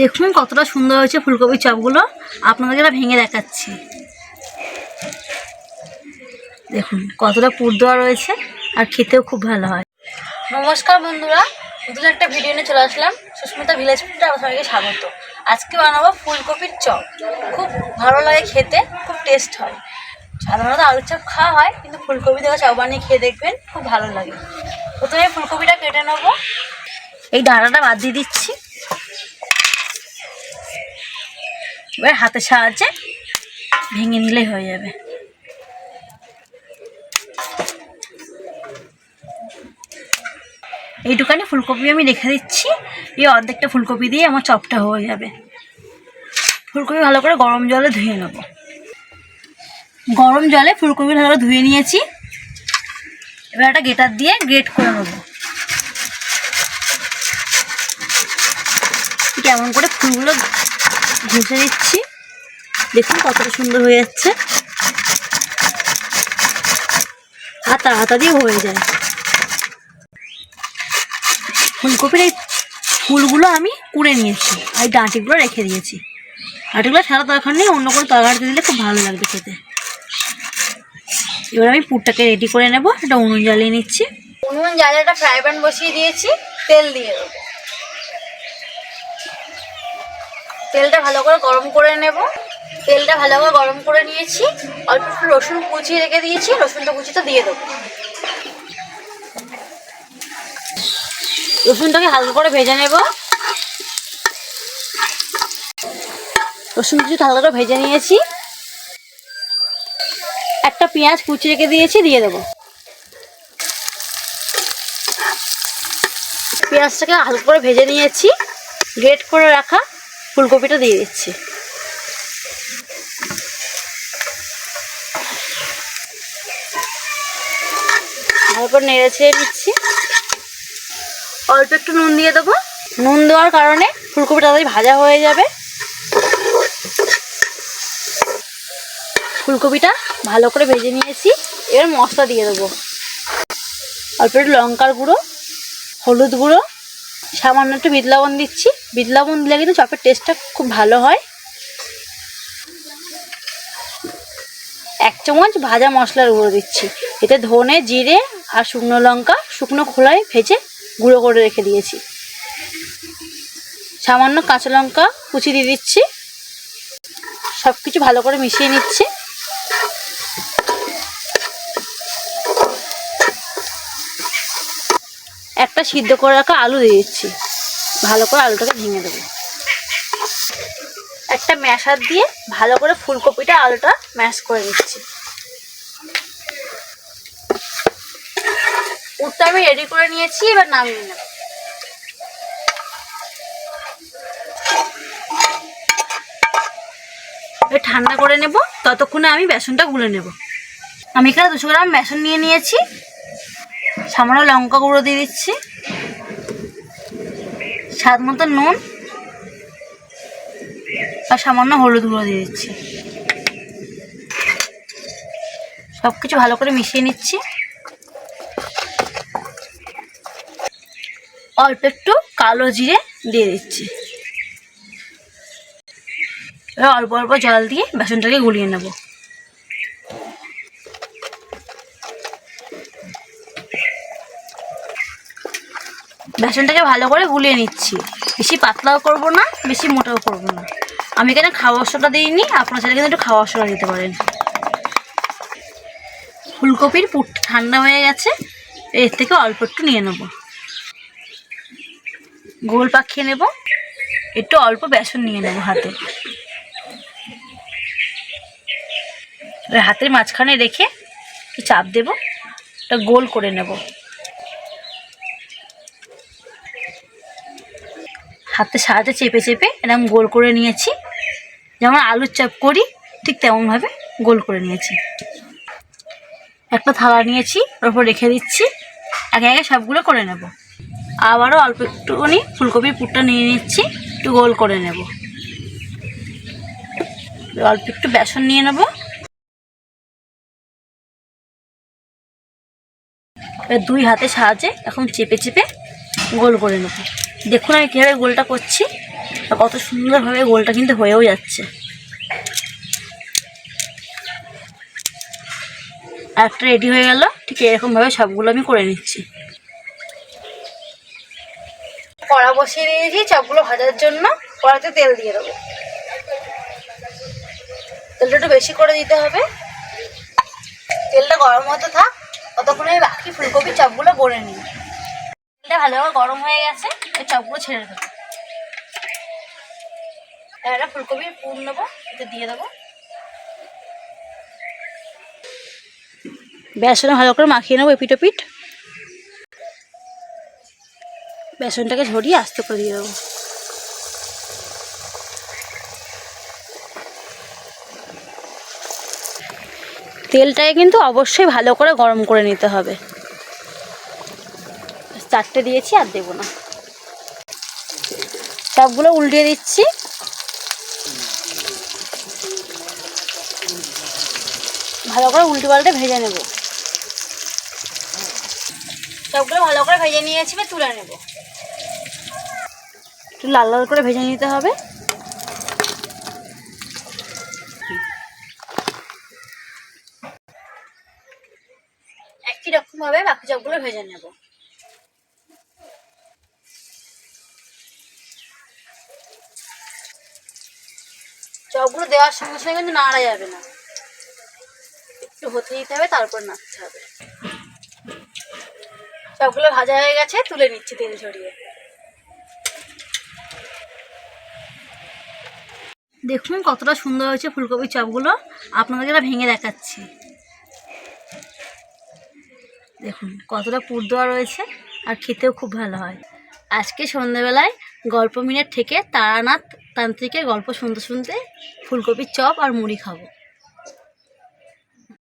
দেখুন কতটা সুন্দর হয়েছে ফুলকপির চপগুলো। আপনাদেরকে এটা ভেঙে দেখাচ্ছি। দেখুন কতটা পুর দেওয়া রয়েছে আর খেতেও খুব ভালো হয়। নমস্কার বন্ধুরা, নতুন একটা ভিডিও নিয়ে চলে আসলাম। সুস্মিতা ভিলেজ ফুডে আমার সবাইকে স্বাগত। আজকে বানাবো ফুলকপির চপ। খুব ভালো লাগে খেতে, খুব টেস্ট হয়। সাধারণত আলুর চপ খাওয়া হয়, কিন্তু ফুলকপি থেকে চপ বানিয়ে খেয়ে দেখবেন খুব ভালো লাগে। প্রথমে ফুলকপিটা কেটে নেব। এই ডাঁটাটা বাদ দিয়ে দিচ্ছি। এবার হাতের সাহায্যে ভেঙে নিলেই হয়ে যাবে। এইটুখানি ফুলকপি আমি রেখে দিচ্ছি। এই অর্ধেকটা ফুলকপি দিয়ে আমার চপটা হয়ে যাবে। ফুলকপি ভালো করে গরম জলে ধুয়ে নেব। গরম জলে ফুলকপি ভালো করে ধুয়ে নিয়েছি। এবার একটা গেটার দিয়ে গ্রেট করে নেব। কেমন করে ফুলগুলো ঘষে দিচ্ছি দেখুন কতটা সুন্দর হয়ে যাচ্ছে। আর তাড়াতাড়ি হয়ে যায়। ফুলকপির এই ফুলগুলো আমি কুড়ে নিয়েছি আর ডাঁটিগুলো রেখে দিয়েছি। ডাঁটিগুলো ছাড়া দরকার নেই, অন্য কোনো তরকারিতে দিলে খুব ভালো লাগবে খেতে। এবার আমি পুরটাকে রেডি করে নেব। একটা উনুন জ্বালিয়ে নিচ্ছি। উনুন জ্বালিয়ে একটা ফ্রাই প্যান বসিয়ে দিয়েছি, তেল দিয়ে দেবো। তেলটা ভালো করে গরম করে নেব। তেলটা ভালো করে গরম করে নিয়েছি। অল্প একটু রসুন কুচিয়ে রেখে দিয়েছি। রসুনটা কুচিটা দিয়ে দেবো। রসুনটাকে হালকা করে ভেজে নেব। রসুন কুচিটা হালকা করে ভেজে নিয়েছি। একটা পেঁয়াজ কুচি রেখে দিয়েছি, দিয়ে দেবো। পেঁয়াজটাকে হালকা করে ভেজে নিয়েছি। গ্রেট করে রাখা। ফুলকপিটা দিয়ে দিচ্ছি। করে নেড়ে ছেড়ে নিচ্ছি অল্প একটু নুন দিয়ে দেবো। নুন দেওয়ার কারণে ফুলকপি তাড়াতাড়ি ভাজা হয়ে যাবে। ফুলকপিটা ভালো করে ভেজে নিয়েছি। এবার মশলা দিয়ে দেবো। অল্প একটু লঙ্কার গুঁড়ো, হলুদ গুঁড়ো, সামান্য একটু বিট লবণ দিচ্ছি। বিট লবণ দিলে কিন্তু চপের টেস্টটা খুব ভালো হয়। এক চামচ ভাজা মশলার গুঁড়ো দিচ্ছি। এতে ধনে, জিরে আর শুকনো লঙ্কা, শুকনো খোলায় ভেজে গুঁড়ো করে রেখে দিয়েছি। সামান্য কাঁচা লঙ্কা কুচি দিয়ে দিচ্ছি। সব কিছু ভালো করে মিশিয়ে নিচ্ছি। একটা সিদ্ধ করে রাখা আলু দিয়ে দিচ্ছি। ভালো করে আলুটাকে ভেঙে দেবো। একটা ম্যাশার দিয়ে ভালো করে ফুলকপিটা আলুটা ম্যাশ করে দিচ্ছি উঠটা আমি রেডি করে নিয়েছি, এবার নামিয়ে নেব। ঠান্ডা করে নেব, ততক্ষণে আমি বেসনটা গুলে নেব। আমি এখানে দুশো গ্রাম বেসন নিয়ে নিয়েছি। সামান্য লঙ্কা গুঁড়ো দিয়ে দিচ্ছি। স্বাদ মতো নুন আর সামান্য হলুদ গুঁড়ো দিয়ে দিচ্ছি। সব কিছু ভালো করে মিশিয়ে নিচ্ছি। অল্প একটু কালো জিরে দিয়ে দিচ্ছি। এবার অল্প অল্প জল দিয়ে বেসনটাকে গুলিয়ে নেব। বেসনটাকে ভালো করে গুলিয়ে নিচ্ছি। বেশি পাতলাও করব না, বেশি মোটাও করব না। আমি এখানে খাওয়া সোটা দিইনি, আপনার ছেলে কিন্তু একটু খাওয়া সোটা দিতে পারেন। ফুলকপির পুট ঠান্ডা হয়ে গেছে, এর থেকে অল্প একটু নিয়ে নেব। গোল পাখিয়ে নেব, একটু অল্প বেসন নিয়ে নেব হাতে। হাতের মাঝখানে রেখে চাপ দেবো একটা গোল করে নেব। হাতে সাহায্যে চেপে চেপে এরকম গোল করে নিয়েছি। যেমন আলুর চাপ করি, ঠিক তেমনভাবে গোল করে নিয়েছি। একটা থালা নিয়েছি, ওর উপর রেখে দিচ্ছি। একে একে সবগুলো করে নেব। আবারও অল্প একটুখানি ফুলকপির পুরটা নিয়ে নিচ্ছি, একটু গোল করে নেব। অল্প একটু বেসন নিয়ে নেব। দুই হাতে সাহায্যে এখন চেপে চেপে গোল করে নেব। দেখুন আমি কীভাবে গোলটা করছি আর কত সুন্দরভাবে গোলটা কিন্তু হয়েও যাচ্ছে। একটা রেডি হয়ে গেল, ঠিক এরকমভাবে সবগুলো আমি করে নিচ্ছি। কড়া বসিয়ে দিয়েছি চপগুলো ভাজার জন্য কড়াতে তেল দিয়ে দেবো। তেলটা একটু বেশি করে দিতে হবে। তেলটা গরম হতে থাক, ততক্ষণে বাকি ফুলকপির চপগুলো গড়ে নিই। তেলটা ভালোভাবে গরম হয়ে গেছে ওই চপগুলো ছেড়ে দেবো। একটা ফুলকপির পুর নেব এতে দিয়ে দেবো। বেসনে ভালো করে মাখিয়ে নেব এপিট ওপিট বেসনটাকে ঝরিয়ে আস্তে করে দিয়ে দেবো। তেলটাকে কিন্তু অবশ্যই ভালো করে গরম করে নিতে হবে। চারটে দিয়েছি আর দেবো না। সবগুলো উল্টিয়ে দিচ্ছি। ভালো করে উল্টে পাল্টে ভেজে নেব। সবগুলো ভালো করে ভেজে নিয়েছি তুলে নেব। একটু লাল লাল করে ভেজে নিতে হবে। একই রকম ভাবে বাকি সবগুলো ভেজে নেব। চপগুলো দেওয়ার সঙ্গে সঙ্গে কিন্তু নাড়া যাবে না। একটু হতে দিতে হবে, তারপর নাড়তে হবে। সবগুলো ভাজা হয়ে গেছে, তুলে নিচ্ছি তেল ঝরিয়ে। দেখুন কতটা সুন্দর হয়েছে ফুলকপির চপগুলো। আপনাদেরকে এটা ভেঙে দেখাচ্ছি। দেখুন কতটা পুর দেওয়া রয়েছে, আর খেতেও খুব ভালো হয়। আজকে সন্ধ্যেবেলায় গল্প মিনিট থেকে তারানাথ তান্ত্রিকের গল্প শুনতে শুনতে ফুলকপির চপ আর মুড়ি খাব।